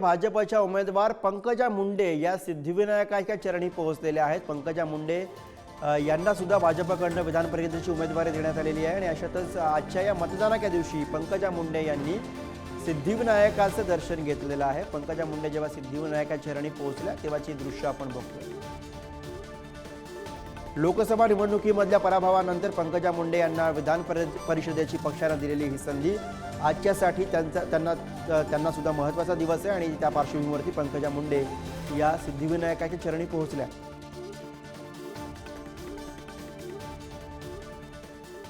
भाजपच्या उमेदवार पंकजा मुंडे या सिद्धिविनायकाच्या चरणी पोहोचलेल्या आहेत. पंकजा मुंडे यांना सुद्धा भाजपकडनं विधान परिषदेची उमेदवारी देण्यात आलेली आहे आणि अशातच आजच्या या मतदानाच्या दिवशी पंकजा मुंडे यांनी सिद्धिविनायकाचं दर्शन घेतलेलं आहे. पंकजा मुंडे जेव्हा सिद्धिविनायकाच्या चरणी पोहोचल्या तेव्हाची दृश्य आपण बघतोय. लोकसभा निवडणुकीमधल्या पराभवानंतर पंकजा मुंडे यांना विधान परिषदेची पक्षानं दिलेली ही संधी आजच्यासाठी त्यांचा त्यांना त्यांना सुद्धा महत्त्वाचा दिवस आहे आणि त्या पार्श्वभूमीवरती पंकजा मुंडे या सिद्धिविनायकाच्या चरणी पोहोचल्या.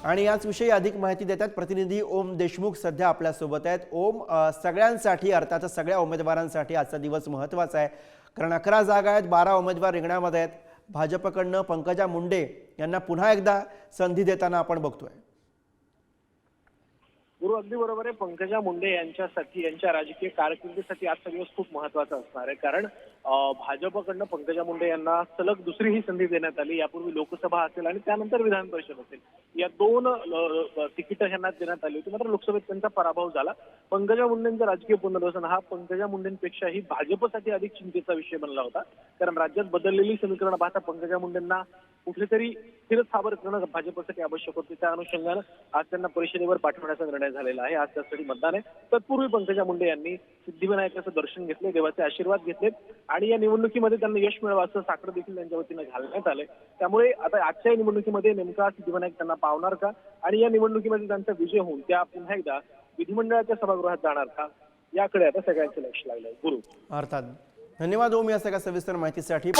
आणि याचविषयी अधिक माहिती देतात प्रतिनिधी ओम देशमुख सध्या आपल्यासोबत आहेत. ओम सगळ्यांसाठी अर्थात सगळ्या उमेदवारांसाठी आजचा दिवस महत्त्वाचा आहे. कारण अकरा जागा आहेत बारा उमेदवार रिंगणामध्ये आहेत. भाजपकडनं पंकजा मुंडे यांना पुन्हा एकदा संधी देताना आपण बघतोय. गुरु अगदी बरोबर आहे. पंकजा मुंडे यांच्यासाठी यांच्या राजकीय कारकिर्दीसाठी आजचा दिवस खूप महत्त्वाचा असणार आहे. कारण भाजपकडनं पंकजा मुंडे यांना सलग दुसरी ही संधी देण्यात आली. यापूर्वी लोकसभा असेल आणि त्यानंतर विधान परिषद असेल. या दोन तिकीट यांना देण्यात आली होती. मात्र लोकसभेत त्यांचा पराभव झाला. पंकजा मुंडेंचं राजकीय पुनर्वसन हा पंकजा मुंडेंपेक्षाही भाजपसाठी अधिक चिंतेचा विषय बनला होता. कारण राज्यात बदललेली समीकरणं पाहता पंकजा मुंडेंना कुठेतरी स्थिरस्थावर करणं भाजपसाठी आवश्यक होते. त्या अनुषंगानं आज त्यांना परिषदेवर पाठवण्याचा निर्णय झालेला आहे. आज त्यासाठी मतदान आहे. तत्पूर्वी पंकजा मुंडे यांनी सिद्धिविनायकाचं दर्शन घेतले देवाचे आशीर्वाद घेतले आणि या निवडणुकीमध्ये त्यांना यश मिळावं असं साखर देखील त्यांच्या वतीनं घालण्यात आलंय. त्यामुळे आता आजच्या निवडणुकीमध्ये नेमका सिद्धिविनायक त्यांना पावणार का? आणि या निवडणुकीमध्ये त्यांचा विजय होऊन त्या पुन्हा एकदा विधिमंडळाच्या सभागृहात जाणार का? याकडे आता सगळ्यांचं लक्ष लागलंय. गुरु. अर्थात. धन्यवाद ओम या सगळ्या सविस्तर माहितीसाठी.